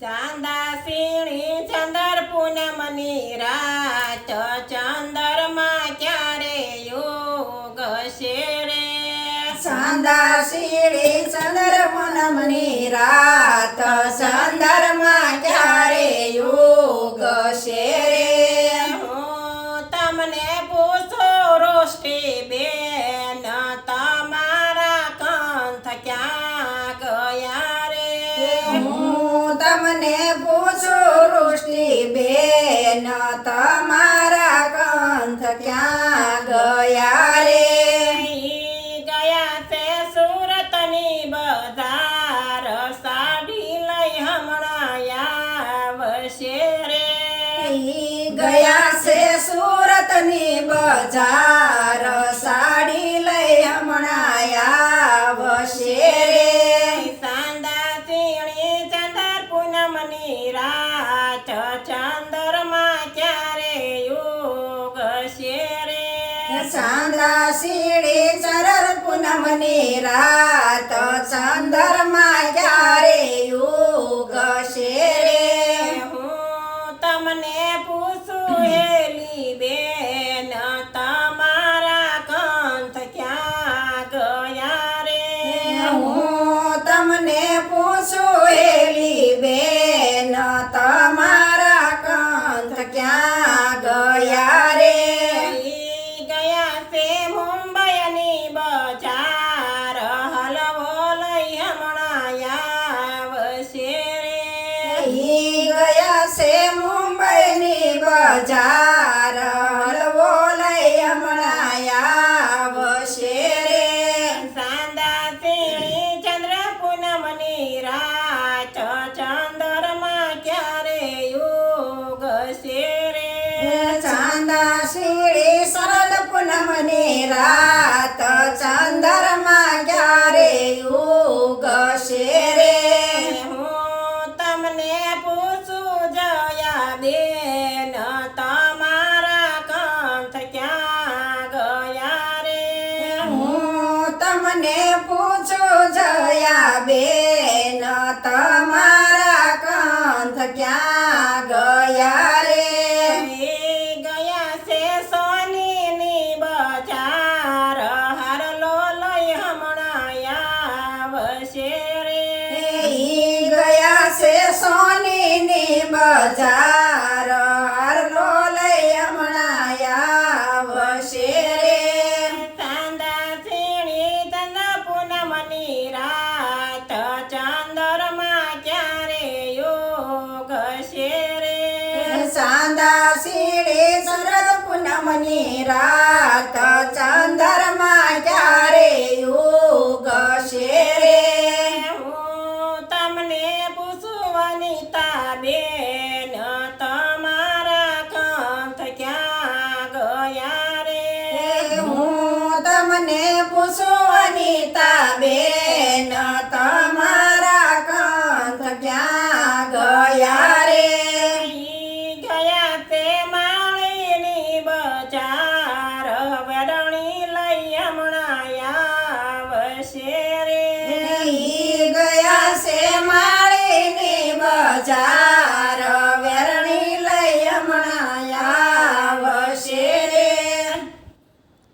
ચાંદા સીણી ચંદર પૂનમની રાત ચંદરમાં ક્યારે યોગ શેરે ચાંદા સીણી ચંદર પૂનમની રાત ચંદરમાં ક્યારે યુગ શેરે હું તમને પૂછો રોષ્ટી બેન હું પૂછો રુષ્ટિ બેન તમારા કંથ ક્યાં પૂનમની રાત ચંદરમાં ક્યારે યોગ શેરે ચાંદા સીડી ચરર પૂનમની રાત બજાર હલવો લઈ હમણાં આવશે રે. સાંદા સીણી ચંદ્ર પૂનમની રાત ચંદરમાં ક્યારે યોગ શેરે ચાંદા શીળી સરદ પૂનમની રાત ચંદરમાં જયા બેન તમારા કંથ ક્યાં ગયા રે? ગયા છે સોનીની બજાર હારલો લઈ હમણાં આવશે રે. ગયા છે સોનીની બજાર સીડી શરદ પૂનમની રાત ચંદરમાં ક્યારે યુગ શેરે હું તમને પૂછું વનિતા બેન તમારા કંથ ક્યાં ગયા રે? હું તમને પૂછું અનિતા બેન હમણાં